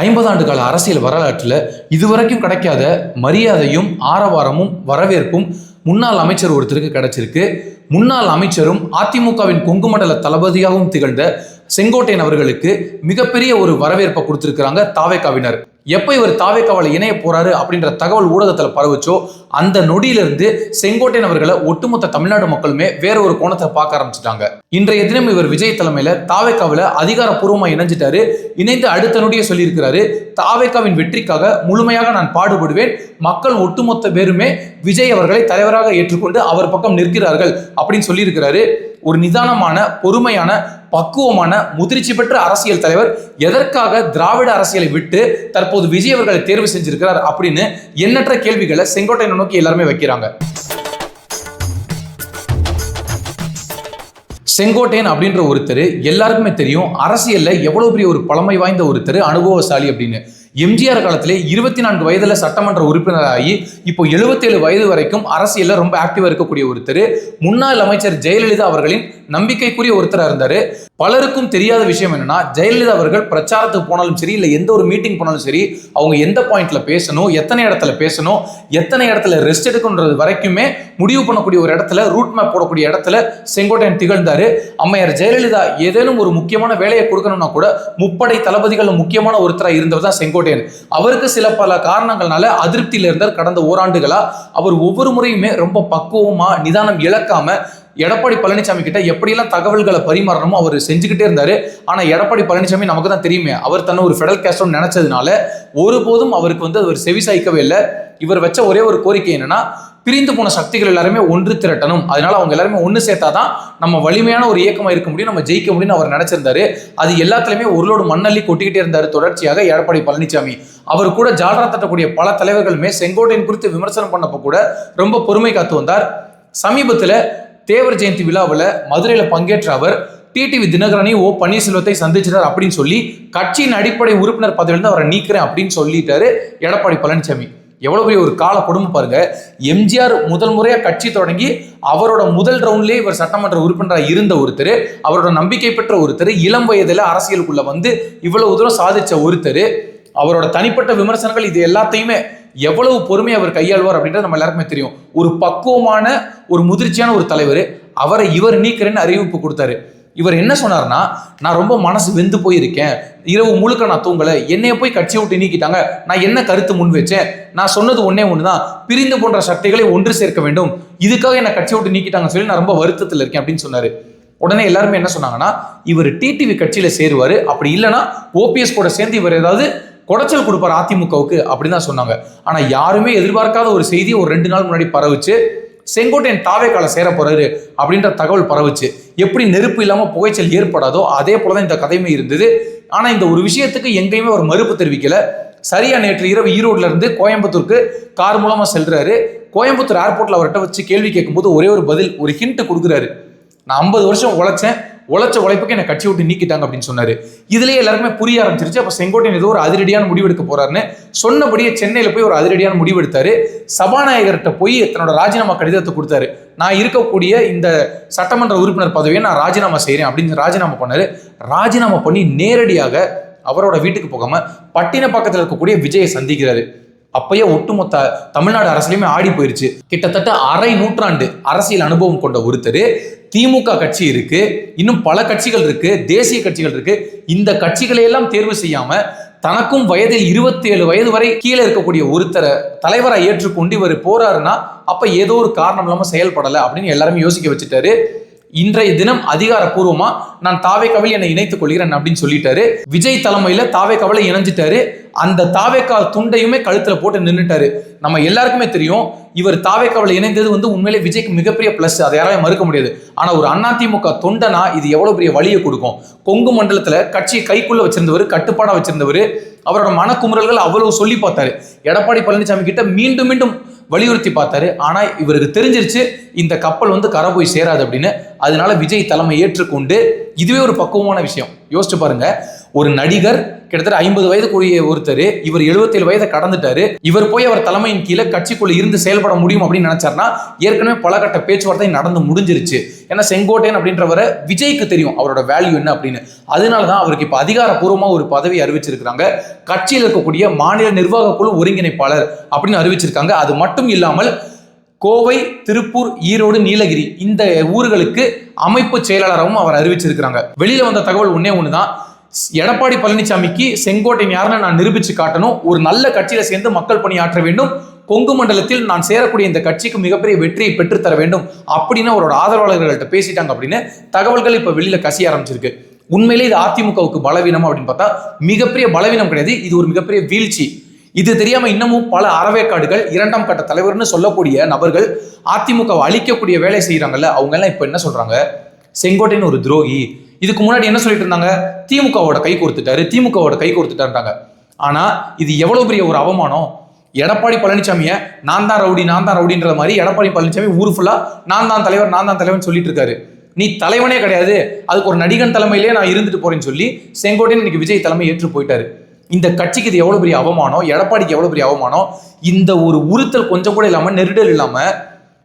ஐம்பது ஆண்டு கால அரசியல் வரலாற்றில் இதுவரைக்கும் கிடைக்காத மரியாதையும் ஆரவாரமும் வரவேற்பும் முன்னாள் அமைச்சர் ஒருத்தருக்கு கிடைச்சிருக்கு. முன்னாள் அமைச்சரும் அதிமுகவின் கொங்கு மண்டல தளபதியாகவும் திகழ்ந்த செங்கோட்டையன் அவர்களுக்கு மிகப்பெரிய ஒரு வரவேற்பை கொடுத்திருக்கிறாங்க தாவேக்காவினர். எப்போ இவர் தாவேக்காவால் இணைய போறாரு அப்படின்ற தகவல் ஊடகத்தில் பரவுச்சோ அந்த நொடியிலிருந்து செங்கோட்டையன் அவர்களை ஒட்டுமொத்த தமிழ்நாடு மக்களுமே வேற ஒரு கோணத்தை பார்க்க ஆரம்பிச்சிட்டாங்க. இன்றைய தினம் இவர் விஜய் தலைமையில தாவேக்காவில் அதிகாரப்பூர்வமா இணைஞ்சிட்டாரு. இணைந்து அடுத்த நொடியை சொல்லியிருக்கிறாரு தாவேக்காவின் வெற்றிக்காக முழுமையாக நான் பாடுபடுவேன். மக்கள் ஒட்டுமொத்த பேருமே விஜய் அவர்களை தலைவராக ஏற்றுக்கொண்டு அவர் பக்கம் நிற்கிறார்கள் அப்படின்னு சொல்லியிருக்கிறாரு. ஒரு நிதானமான பொறுமையான பக்குவமான முதிர்ச்சி பெற்ற அரசியல் தலைவர் எதற்காக திராவிட அரசியலை விட்டு தற்போது விஜய் அவர்களை தேர்வு செஞ்சிருக்கிறார் அப்படின்னு எண்ணற்ற கேள்விகளை செங்கோட்டையனை நோக்கி எல்லாருமே வைக்கிறாங்க. செங்கோட்டையன் அப்படின்ற ஒருத்தர் எல்லாருக்குமே தெரியும் அரசியல்ல எவ்வளவு பெரிய ஒரு பழமை வாய்ந்த ஒருத்தர் அனுபவசாலி அப்படின்னு. எம்ஜிஆர் காலத்திலே இருபத்தி நான்கு வயதில் சட்டமன்ற உறுப்பினராகி இப்போ 77 வயது வரைக்கும் அரசியலில் ரொம்ப ஆக்டிவாக இருக்கக்கூடிய ஒருத்தர். முன்னாள் அமைச்சர் ஜெயலலிதா அவர்களின் நம்பிக்கைக்குரிய ஒருத்தராக இருந்தார். பலருக்கும் தெரியாத விஷயம் என்னன்னா ஜெயலலிதா அவர்கள் பிரச்சாரத்துக்கு போனாலும் சரி இல்லை எந்த ஒரு மீட்டிங் போனாலும் சரி அவங்க எந்த பாயிண்ட்ல பேசணும் எத்தனை இடத்துல பேசணும் எத்தனை இடத்துல ரெஸ்ட் எடுக்கணுன்றது வரைக்குமே முடிவு பண்ணக்கூடிய ஒரு இடத்துல ரூட் மேப் போடக்கூடிய இடத்துல செங்கோட்டையன் திகழ்ந்தாரு. அம்மையார் ஜெயலலிதா ஏதேனும் ஒரு முக்கியமான வேலையை கொடுக்கணும்னா கூட முப்படை தளபதிகள் முக்கியமான ஒருத்தராக இருந்தவர் தான் செங்கோட்டை செங்கோட்டையன் அவருக்கு சில பல காரணங்கள்னால அதிருப்தியில் இருந்தார் கடந்த ஓராண்டுகளாக அவர் ஒவ்வொரு முறையுமே ரொம்ப பக்குவமா நிதானம் இழக்காம எடப்பாடி பழனிசாமி கிட்ட எப்படியெல்லாம் தகவல்களை பரிமாறணுமோ அவர் செஞ்சுக்கிட்டே இருந்தாரு. ஆனா எடப்பாடி பழனிசாமி நமக்கு தான் தெரியுமே அவர் தன்னை ஒரு ஃபெடரல் கேஸ்ட்னு நினைச்சதுனால ஒருபோதும் அவருக்கு வந்து அவர் செவிசாய்க்கவே இல்லை. இவர் வச்ச ஒரே ஒரு கோரிக்கை என்னன்னா பிரிந்து போன சக்திகள் எல்லாருமே ஒன்று திரட்டணும். அதனால அவங்க எல்லாருமே ஒன்று சேர்த்தாதான் நம்ம வலிமையான ஒரு இயக்கமாக இருக்க முடியும் நம்ம ஜெயிக்க முடியும்னு அவர் நினைச்சிருந்தாரு. அது எல்லாத்துலயுமே ஒருளோடு மண்ணள்ளி கொட்டிக்கிட்டே இருந்தாரு தொடர்ச்சியாக எடப்பாடி பழனிசாமி. அவர் கூட ஜால்ரா தட்டக்கூடிய பல தலைவர்களுமே செங்கோட்டையின் குறித்து விமர்சனம் பண்ணப்போ கூட ரொம்ப பொறுமை காத்து வந்தார். சமீபத்தில் தேவர் ஜெயந்தி விழாவில் மதுரையில் பங்கேற்ற அவர் டிடிவி தினகரனை ஓ பன்னீர்செல்வத்தை சந்திச்சிட்டார் அப்படின்னு சொல்லி கட்சியின் அடிப்படை உறுப்பினர் பதவியிலிருந்து அவரை நீக்கிறேன் அப்படின்னு சொல்லிட்டாரு எடப்பாடி பழனிசாமி. எவ்வளோ பெரிய ஒரு கால கொடுமை பாருங்க. எம்ஜிஆர் முதல் முறையாக கட்சி தொடங்கி அவரோட முதல் ரவுண்ட்லேயே இவர் சட்டமன்ற உறுப்பினராக இருந்த ஒருத்தர் அவரோட நம்பிக்கை பெற்ற ஒருத்தர் இளம் வயதில் அரசியலுக்குள்ள வந்து இவ்வளவு தூரம் சாதிச்ச ஒருத்தர் அவரோட தனிப்பட்ட விமர்சனங்கள் இது எல்லாத்தையுமே எவ்வளவு பொறுமை அவர் கையாள்வார் அப்படின்றது நம்ம எல்லாருக்குமே தெரியும். ஒரு பக்குவமான ஒரு முதிர்ச்சியான ஒரு தலைவர் அவரை இவர் நீக்கிறேன்னு அறிவிப்பு கொடுத்தாரு. இவர் என்ன சொன்னார்னா நான் ரொம்ப மனசு வெந்து போயிருக்கேன். இரவு முழுக்க நான் தூங்கலை. என்னைய போய் கட்சியை விட்டு நீக்கிட்டாங்க. நான் என்ன கருத்து முன் வச்சேன்? நான் சொன்னது ஒன்னே ஒன்று தான் பிரிந்து போன்ற சக்திகளை ஒன்று சேர்க்க வேண்டும். இதுக்காக என்னை கட்சியை விட்டு நீக்கிட்டாங்கன்னு சொல்லி நான் ரொம்ப வருத்தத்தில் இருக்கேன் அப்படின்னு சொன்னாரு. உடனே எல்லாருமே என்ன சொன்னாங்கன்னா இவர் டிடிவி கட்சியில சேருவாரு. அப்படி இல்லைன்னா ஓபிஎஸ் கூட சேர்ந்து இவர் ஏதாவது குடைச்சல் கொடுப்பார் அதிமுகவுக்கு அப்படின்னு தான் சொன்னாங்க. ஆனா யாருமே எதிர்பார்க்காத ஒரு செய்தி ஒரு ரெண்டு நாள் முன்னாடி பரவுச்சு. செங்கோட்டையன் தாவேக்கால சேர போறாரு அப்படின்ற தகவல் பரவுச்சு. எப்படி நெருப்பு இல்லாம புகைச்சல் ஏற்படாதோ அதே போலதான் இந்த கதையுமே இருந்தது. ஆனா இந்த ஒரு விஷயத்துக்கு எங்கேயுமே ஒரு மறுப்பு தெரிவிக்கல. சரியா நேற்று இரவு ஈரோட்ல இருந்து கோயம்புத்தூருக்கு கார் மூலமா செல்றாரு. கோயம்புத்தூர் ஏர்போர்ட்ல அவர்கிட்ட வச்சு கேள்வி கேட்கும்போது ஒரே ஒரு பதில் ஒரு ஹிண்ட் கொடுக்குறாரு. நான் ஐம்பது வருஷம் உழைச்சேன். உழைச்ச உழைப்புக்கு என்னை கட்சி விட்டு நீக்கிட்டாங்க அப்படின்னு சொன்னாரு. இதுலயே எல்லாருக்குமே புரிய ஆரம்பிச்சிருச்சு. அப்ப செங்கோட்டையன் ஏதோ ஒரு அதிரடியான முடிவெடுக்க போறாருன்னு சொன்னபடியே சென்னையில போய் ஒரு அதிரடியான முடிவெடுத்தாரு சபாநாயகர்கிட்ட போய் தன்னோட ராஜினாமா கடிதத்தை கொடுத்தாரு. நான் இருக்கக்கூடிய இந்த சட்டமன்ற உறுப்பினர் பதவியை நான் ராஜினாமா செய்கிறேன் அப்படின்னு ராஜினாமா பண்ணாரு. ராஜினாமா பண்ணி நேரடியாக அவரோட வீட்டுக்கு போகாம பட்டினப்பாக்கத்தில் இருக்கக்கூடிய விஜயை சந்திக்கிறாரு. அப்பயே ஒட்டுமொத்த தமிழ்நாடு அரசியலுமே ஆடி போயிருச்சு. கிட்டத்தட்ட அரை நூற்றாண்டு அரசியல் அனுபவம் கொண்ட ஒருத்தர் திமுக கட்சி இருக்கு இன்னும் பல கட்சிகள் இருக்கு தேசிய கட்சிகள் இருக்கு. இந்த கட்சிகளையெல்லாம் தேர்வு செய்யாம தனக்கும் வயதில் இருபத்தி ஏழு வயது வரை கீழே இருக்கக்கூடிய ஒருத்தரை தலைவரை ஏற்றுக்கொண்டு இவர் போறாருன்னா அப்ப ஏதோ ஒரு காரணம் இல்லாம செயல்படலை அப்படின்னு எல்லாருமே யோசிக்க வச்சுட்டாரு. இன்றைய தினம் அதிகாரப்பூர்வமா நான் தாவே கவலை என்னை இணைத்துக் கொள்கிறேன் அப்படின்னு சொல்லிட்டாரு. விஜய் தலைமையில தாவே கவலை இணைஞ்சிட்டாரு. அந்த தாவேக்கா துண்டையுமே கழுத்துல போட்டு நின்றுட்டாரு நம்ம எல்லாருக்குமே தெரியும் இவர் தாவேக்காவில் இணைந்தது வந்து உண்மையிலே விஜய்க்கு மிகப்பெரிய பிளஸ் அதை யாராலையும் மறுக்க முடியாது. ஆனா ஒரு அதிமுக தொண்டனா இது எவ்வளவு பெரிய வழியை கொடுக்கும்? கொங்கு மண்டலத்துல கட்சியை கைக்குள்ள வச்சிருந்தவர் கட்டுப்பாடா வச்சிருந்தவர் அவரோட மனக்குமுறல்கள் அவ்வளவு சொல்லி பார்த்தாரு. எடப்பாடி பழனிசாமி கிட்ட மீண்டும் மீண்டும் வலியுறுத்தி பார்த்தாரு. ஆனால் இவருக்கு தெரிஞ்சிருச்சு இந்த கப்பல் வந்து கரை போய் சேராது அப்படின்னு. அதனால விஜய் தலைமை ஏற்றுக்கொண்டு இதுவே ஒரு பக்குவமான விஷயம். யோசிச்சு பாருங்க ஒரு நடிகர் கிட்டத்தட்ட ஐம்பது வயதுக்குரிய ஒருத்தர் இவர் 77 வயதை கடந்துட்டாரு இவர் போய் அவர் தலைமையின் கீழே கட்சிக்குள்ள இருந்து செயல்பட முடியும் அப்படின்னு நினைச்சாருன்னா ஏற்கனவே பல கட்ட பேச்சுவார்த்தை நடந்து முடிஞ்சிருச்சு. ஏன்னா செங்கோட்டையன் அப்படின்றவரை விஜய்க்கு தெரியும் அவரோட வேல்யூ என்ன அப்படின்னு. அதனால தான் அவருக்கு இப்போ அதிகாரப்பூர்வமாக ஒரு பதவி அறிவிச்சிருக்கிறாங்க. கட்சியில் இருக்கக்கூடிய மாநில நிர்வாக குழு ஒருங்கிணைப்பாளர் அப்படின்னு அறிவிச்சிருக்காங்க. அது மட்டும் இல்லாமல் கோவை திருப்பூர் ஈரோடு நீலகிரி இந்த ஊர்களுக்கு அமைப்பு செயலாளராகவும் அவர் அறிவிச்சிருக்கிறாங்க. வெளியில வந்த தகவல் ஒன்றே ஒன்று தான் எடப்பாடி பழனிசாமிக்கு செங்கோட்டையன் யாருன்னு நான் நிரூபிச்சு காட்டணும். ஒரு நல்ல கட்சியில சேர்ந்து மக்கள் பணியாற்ற வேண்டும். கொங்கு மண்டலத்தில் நான் சேரக்கூடிய இந்த கட்சிக்கு மிகப்பெரிய வெற்றியை பெற்றுத்தர வேண்டும் அப்படின்னு அவரோட ஆதரவாளர்கள்ட்ட பேசிட்டாங்க அப்படின்னு தகவல்கள் இப்ப வெளியில கசிய ஆரம்பிச்சிருக்கு. உண்மையிலே இது அதிமுகவுக்கு பலவீனம் அப்படின்னு பார்த்தா மிகப்பெரிய பலவீனம் கிடையாது. இது ஒரு மிகப்பெரிய வீழ்ச்சி. இது தெரியாம இன்னமும் பல அறவேக்காடுகள் இரண்டாம் கட்ட தலைவர்னு சொல்லக்கூடிய நபர்கள் அதிமுகவை அழிக்கக்கூடிய வேலை செய்யறாங்கல்ல அவங்க எல்லாம் இப்ப என்ன சொல்றாங்க? செங்கோட்டைன்னு ஒரு துரோகி. இதுக்கு முன்னாடி என்ன சொல்லிட்டு இருந்தாங்க? திமுகவோட கை கொடுத்துட்டாரு திமுகவோட கை கொடுத்துட்டாருன்றாங்க ஆனா இது எவ்வளவு பெரிய ஒரு அவமானம்? எடப்பாடி பழனிசாமியை நான் தான் ரவுடி நான் தான் ரவுடின்ற மாதிரி எடப்பாடி பழனிசாமி ஊர் ஃபுல்லாக நான் தான் தலைவர் நான் தான் தலைவர்னு சொல்லிட்டு இருக்காரு. நீ தலைவனே கிடையாது. அதுக்கு ஒரு நடிகன் தலைமையிலே நான் இருந்துட்டு போறேன்னு சொல்லி செங்கோட்டையன் இன்னைக்கு விஜய் தலைமை ஏற்று போயிட்டாரு. இந்த கட்சிக்கு இது எவ்வளோ பெரிய அவமானம்? எடப்பாடிக்கு எவ்வளோ பெரிய அவமானம்? இந்த ஒரு உறுத்தல் கொஞ்சம் கூட இல்லாமல் நெருடல் இல்லாமல்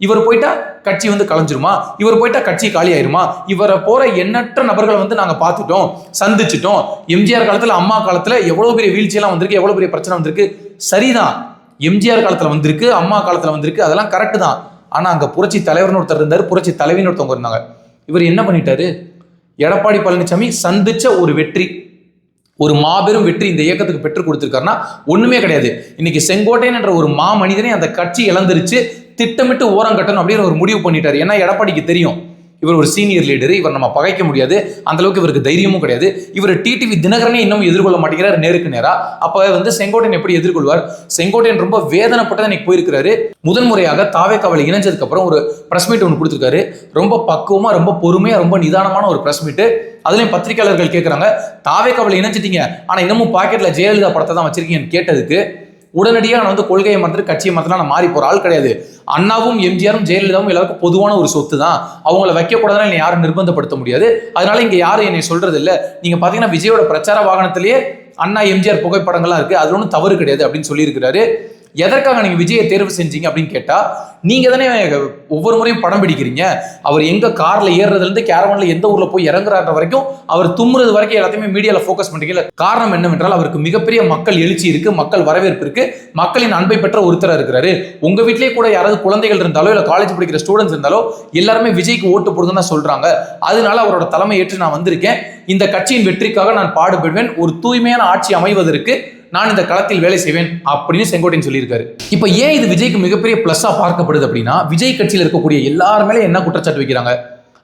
இவர் போயிட்டா கட்சி வந்து கலைஞ்சிருமா? இவர் போயிட்டா கட்சி காலி ஆயிருமா? இவரை போற எண்ணற்ற நபர்களை வந்து நாங்கள் பார்த்துட்டோம் சந்திச்சிட்டோம். எம்ஜிஆர் காலத்தில் அம்மா காலத்தில் எவ்வளோ பெரிய வீழ்ச்சியெல்லாம் வந்திருக்கு எவ்வளோ பெரிய பிரச்சனை வந்திருக்கு. சரிதான். எம்ஜிஆர் காலத்தில் வந்திருக்கு அம்மா காலத்தில் வந்திருக்கு அதெல்லாம் கரெக்ட் தான். ஆனால் அங்கே புரட்சி தலைவர்னு ஒருத்தர் இருந்தார் புரட்சி தலைவின்னு ஒருத்தவங்க இருந்தாங்க. இவர் என்ன பண்ணிட்டாரு? எடப்பாடி பழனிசாமி சந்திச்ச ஒரு வெற்றி ஒரு மாபெரும் வெற்றி இந்த இயக்கத்துக்கு பெற்றுக் கொடுத்துருக்காருன்னா ஒண்ணுமே கிடையாது. இன்னைக்கு செங்கோட்டையன் என்ற ஒரு மா மனிதனை அந்த கட்சி இழந்துருச்சு திட்டமிட்டு ஓரம் கட்டணும் அப்படின்னு ஒரு முடிவு பண்ணிட்டாரு. ஏன்னா எடப்பாடிக்கு தெரியும் இவர் ஒரு சீனியர் லீடர் இவர் நம்ம பகைக்க முடியாது. அந்த அளவுக்கு இவருக்கு தைரியமும் கிடையாது. இவர் டிடிவி தினகரனே இன்னும் எதிர்கொள்ள மாட்டேங்கிறார் நேருக்கு நேரா. அப்போ வந்து செங்கோட்டையன் எப்படி எதிர்கொள்வார்? செங்கோட்டையன் ரொம்ப வேதனைப்பட்டது இன்னைக்கு போயிருக்கிறாரு. முதன் முறையாக தாவே கவலை இணைஞ்சதுக்கு அப்புறம் ஒரு பிரஸ் மீட் ஒன்று கொடுத்துருக்காரு. ரொம்ப பக்குவமா ரொம்ப பொறுமையா ரொம்ப நிதானமான ஒரு பிரஸ் மீட்டு அதுலயும் பத்திரிகையாளர்கள் கேட்குறாங்க தாவே கவலை இணைச்சிட்டீங்க. ஆனா இன்னமும் பாக்கெட்ல ஜெயலலிதா படத்தை தான் வச்சிருக்கீங்கன்னு கேட்டதுக்கு உடனடியாக நான் வந்து கொள்கையை மறந்துட்டு கட்சியை மறந்துட்டு நான் மாறி போகிற ஆள் கிடையாது. அண்ணாவும் எம்ஜிஆரும் ஜெயலலிதாவும் எல்லாருக்கும் பொதுவான ஒரு சொத்து தான் அவங்கள வைக்கக்கூடாதுன்னு என்னை யாரும் நிர்பந்தப்படுத்த முடியாது. அதனால இங்கே யாரும் என்னை சொல்றது இல்லை நீங்கள் பார்த்தீங்கன்னா விஜயோட பிரச்சார வாகனத்திலேயே அண்ணா எம்ஜிஆர் புகைப்படங்கள்லாம் இருக்குது அதில் ஒன்றும் தவறு கிடையாது அப்படின்னு சொல்லியிருக்கிறாரு. எதற்காக நீங்க விஜயை தேர்வு செஞ்சீங்க அப்படின்னு கேட்டா நீங்க தானே ஒவ்வொரு முறையும் படம் பிடிக்கிறீங்க. அவர் எங்க கார்ல ஏறுறதுல இருந்து கேரவன்ல எந்த ஊர்ல போய் இறங்குறாரு வரைக்கும் அவர் தும்முறது வரைக்கும் எல்லாத்தையுமே மீடியால ஃபோக்கஸ் பண்றீங்க காரணம் என்னவென்றால் அவருக்கு மிகப்பெரிய மக்கள் எழுச்சி இருக்கு மக்கள் வரவேற்பு இருக்கு. மக்களின் அன்பை பெற்ற ஒருத்தராக இருக்கிறாரு. உங்க வீட்லயே கூட யாராவது குழந்தைகள் இருந்தாலோ இல்ல காலேஜ் படிக்கிற ஸ்டூடெண்ட்ஸ் இருந்தாலோ எல்லாருமே விஜய்க்கு ஓட்டு போடுங்கன்னு தான் சொல்றாங்க. அதனால அவரோட தலைமை ஏற்று நான் வந்திருக்கேன். இந்த கட்சியின் வெற்றிக்காக நான் பாடுபடுவேன். ஒரு தூய்மையான ஆட்சி அமைவதற்கு நான் இந்த களத்தில் வேலை செய்வேன் அப்படின்னு செங்கோட்டையன் சொல்லியிருக்காரு. இப்போ ஏன் இது விஜய்க்கு மிகப்பெரிய பிளஸ்ஸா பார்க்கப்படுது அப்படின்னா விஜய் கட்சியில் இருக்கக்கூடிய எல்லார் மேலே என்ன குற்றச்சாட்டு வைக்கிறாங்க?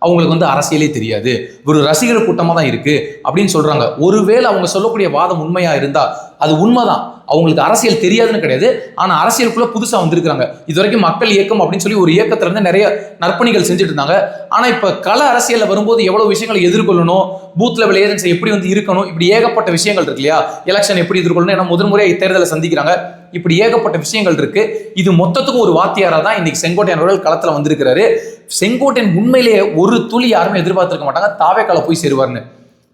அவங்களுக்கு வந்து அரசியலே தெரியாது. ஒரு ரசிகர் கூட்டமாக தான் இருக்குது அப்படின்னு சொல்கிறாங்க ஒருவேளை அவங்க சொல்லக்கூடிய வாதம் உண்மையாக இருந்தால் அது உண்மைதான். அவங்களுக்கு அரசியல் தெரியாதுன்னு கிடையாது. ஆனால் அரசியலுக்குள்ள புதுசாக வந்திருக்கிறாங்க. இது வரைக்கும் மக்கள் இயக்கம் அப்படின்னு சொல்லி ஒரு இயக்கத்துல இருந்து நிறைய நற்பணிகள் செஞ்சுட்டு இருந்தாங்க. ஆனால் இப்போ கல அரசியலில் வரும்போது எவ்வளவு விஷயங்களை எதிர்கொள்ளணும்? பூத் லெவல் ஏஜென்சி எப்படி வந்து இருக்கணும்? இப்படி ஏகப்பட்ட விஷயங்கள் இருக்கு இல்லையா? எலெக்ஷன் எப்படி எதிர்கொள்ளணும்? ஏன்னா முதல் முறையாக தேர்தலை சந்திக்கிறாங்க. இப்படி ஏகப்பட்ட விஷயங்கள் இருக்கு. இது மொத்தத்துக்கும் ஒரு வாத்தியாரா தான் இன்னைக்கு செங்கோட்டையன் அவர்கள் களத்தில் வந்திருக்கிறாரு. செங்கோட்டையன் உண்மையிலேயே ஒரு துளி யாருமே எதிர்பார்த்திருக்க மாட்டாங்க. தாவேக்கால போய் சேருவார்னு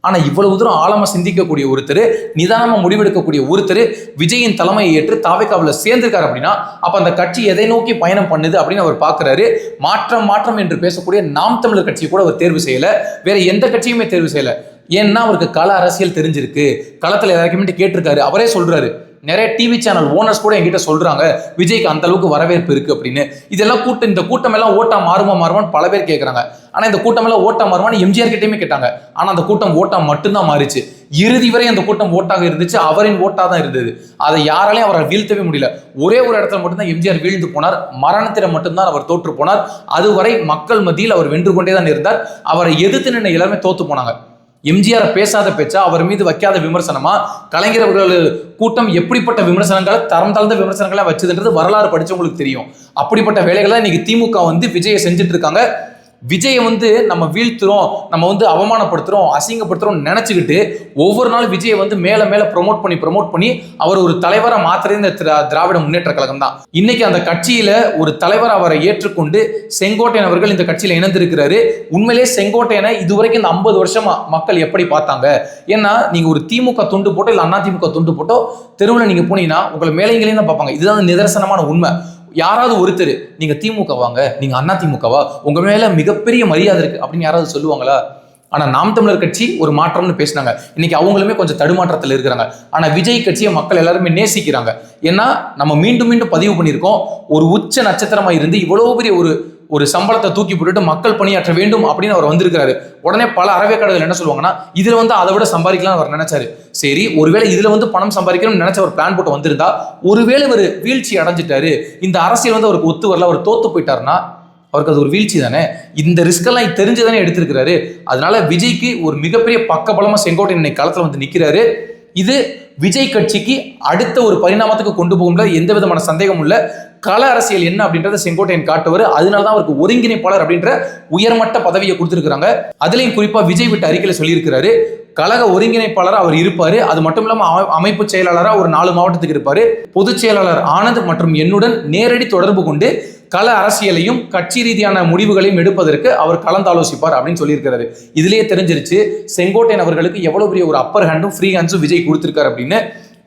ஆனா இவ்வளவு தூரம் ஆழமா சிந்திக்கக்கூடிய ஒருத்தர் நிதானமா முடிவெடுக்கக்கூடிய ஒருத்தர் விஜயின் தலைமையை ஏற்று தாவேக்காவில் சேர்ந்திருக்காரு அப்படின்னா அப்ப அந்த கட்சி எதை நோக்கி பயணம் பண்ணுது அப்படின்னு அவர் பார்க்குறாரு மாற்றம் மாற்றம் என்று பேசக்கூடிய நாம் தமிழர் கட்சியை கூட அவர் தேர்வு செய்யல. வேற எந்த கட்சியுமே தேர்வு செய்யல. ஏன்னா அவருக்கு கள அரசியல் தெரிஞ்சிருக்கு. களத்துல எல்லாருக்குமே கேட்டிருக்காரு. அவரே சொல்றாரு நிறைய டிவி சேனல் ஓனர்ஸ் கூட என்கிட்ட சொல்றாங்க விஜய்க்கு அந்த அளவுக்கு வரவேற்பு இருக்கு அப்படின்னு. இதெல்லாம் கூட்டம் இந்த கூட்டம் எல்லாம் ஓட்டா மாறுமா மாறுமான்னு பல பேர் கேட்கறாங்க ஆனா இந்த கூட்டம் எல்லாம் ஓட்டா மாறுமான்னு எம்ஜிஆர் கிட்டயுமே கேட்டாங்க. ஆனா அந்த கூட்டம் ஓட்டா மட்டும்தான் மாறிச்சு. இறுதி வரை அந்த கூட்டம் ஓட்டாக இருந்துச்சு அவரின் ஓட்டா தான் இருந்தது. அதை யாராலையும் அவரை வீழ்த்தவே முடியல. ஒரே ஒரு இடத்துல மட்டும்தான் எம்ஜிஆர் வீழ்ந்து போனார். மரணத்தில மட்டும்தான் அவர் தோற்று போனார். அதுவரை மக்கள் மத்தியில் அவர் வென்று கொண்டே தான் இருந்தார். அவரை எதிர்த்து நின்று எல்லாருமே தோத்து போனாங்க. எம்ஜிஆர் பேசாத பேச்சா அவர் மீது வைக்காத விமர்சனமா? கலைஞர் கூட்டம் எப்படிப்பட்ட விமர்சனங்களை தரம் தாழ்ந்த விமர்சனங்களை வச்சதுன்றது வரலாறு படிச்சவங்களுக்கு தெரியும். அப்படிப்பட்ட வேலைகளை இன்னைக்கு திமுக வந்து விஜயை செஞ்சுட்டு இருக்காங்க. விஜயை வந்து நம்ம வீழ்த்துறோம் நம்ம வந்து அவமானப்படுத்துறோம் அசிங்கப்படுத்துறோம் நினைச்சுக்கிட்டு ஒவ்வொரு நாள் விஜயை வந்து மேல மேல ப்ரோமோட் பண்ணி ப்ரொமோட் பண்ணி அவர் ஒரு தலைவராக மாத்துறது இந்த திரா- திராவிட முன்னேற்ற கழகம் தான். இன்னைக்கு அந்த கட்சியில ஒரு தலைவர் அவரை ஏற்றுக்கொண்டு செங்கோட்டையன் அவர்கள் இந்த கட்சியில இணைந்திருக்கிறாரு. உண்மையிலேயே செங்கோட்டையனை இதுவரைக்கும் இந்த ஐம்பது வருஷமா மக்கள் எப்படி பார்த்தாங்க? ஏன்னா நீங்க ஒரு திமுக துண்டு போட்டோ இல்ல அண்ணா திமுக துண்டு போட்டோ தெருவில் நீங்க போனீங்கன்னா உங்களை மேலைங்களையும் தான் பார்ப்பாங்க. இதுதான் நிதர்சனமான உண்மை. யாராவது ஒருத்தர் நீங்க திமுக வாங்க நீங்க அண்ணா திமுகவா? உங்க மேல மிகப்பெரிய மரியாதை இருக்கு அப்படின்னு யாராவது சொல்லுவாங்களா? ஆனா நாம் தமிழர் கட்சி ஒரு மாற்றம்னு பேசினாங்க. இன்னைக்கு அவங்களுமே கொஞ்சம் தடுமாற்றத்தில் இருக்கிறாங்க. ஆனா விஜய் கட்சியை மக்கள் எல்லாருமே நேசிக்கிறாங்க. ஏன்னா நம்ம மீண்டும் மீண்டும் பதிவு பண்ணியிருக்கோம். ஒரு உச்ச நட்சத்திரமா இருந்து இவ்வளவு பெரிய ஒரு ஒரு சம்பளத்தை தூக்கி போட்டுட்டு மக்கள் பணியாற்ற வேண்டும் அப்படின்னு அவர் வந்திருக்கிறாரு. உடனே பல அறவேக்காடுகள் என்ன சொல்லுவாங்கன்னா இதுல வந்து அதை விட சம்பாதிக்கலாம் அவர் நினைச்சாரு. சரி ஒருவேளை இதுல வந்து பணம் சம்பாதிக்கணும்னு நினைச்ச ஒரு பிளான் போட்டு வந்திருந்தா ஒருவேளை இவர் வீழ்ச்சி அடைஞ்சிட்டாரு இந்த அரசியல் வந்து அவருக்கு ஒத்து வரல அவர் தோத்து போயிட்டாருன்னா அவருக்கு அது ஒரு வீழ்ச்சி தானே? இந்த ரிஸ்க் எல்லாம் தெரிஞ்சு தானே எடுத்திருக்கிறாரு. அதனால விஜய்க்கு ஒரு மிகப்பெரிய பக்கபலமா செங்கோட்டை இன்னைக்கு களத்துல வந்து நிக்கிறாரு. இது விஜய் கட்சிக்கு அடுத்த ஒரு பரிணாமத்துக்கு கொண்டு போகும்ல எந்த விதமான சந்தேகமும் இல்லை. கள அரசியல் என்ன அப்படின்றத செங்கோட்டையன் காட்டுவார். அதனால தான் அவருக்கு ஒருங்கிணைப்பாளர் அப்படின்ற உயர்மட்ட பதவியை கொடுத்துருக்காங்க அதுலேயும் குறிப்பா விஜய் விட்டு அறிக்கையில் சொல்லியிருக்கிறாரு. கழக ஒருங்கிணைப்பாளராக அவர் இருப்பாரு. அது மட்டும் இல்லாம அமைப்பு செயலாளராக ஒரு நாலு மாவட்டத்துக்கு இருப்பாரு. பொதுச் செயலாளர் ஆனந்த் மற்றும் என்னுடன் நேரடி தொடர்பு கொண்டு கள அரசியலையும் கட்சி ரீதியான முடிவுகளையும் எடுப்பதற்கு அவர் கலந்தாலோசிப்பார் அப்படின்னு சொல்லியிருக்கிறாரு. இதுலேயே தெரிஞ்சிருச்சு செங்கோட்டையன் அவர்களுக்கு எவ்வளவு பெரிய ஒரு அப்பர் ஹேண்டும் ஃப்ரீ ஹேண்ட்ஸும் விஜய் கொடுத்திருக்காரு அப்படின்னு.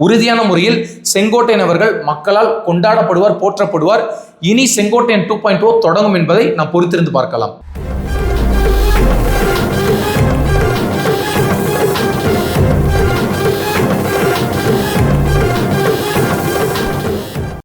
உறுதியான முறையில் செங்கோட்டையன் அவர்கள் மக்களால் கொண்டாடப்படுவார் போற்றப்படுவார். இனி செங்கோட்டையன் டூ பாயிண்ட் oh தொடங்கும் என்பதை நாம் பொறுத்திருந்து பார்க்கலாம்.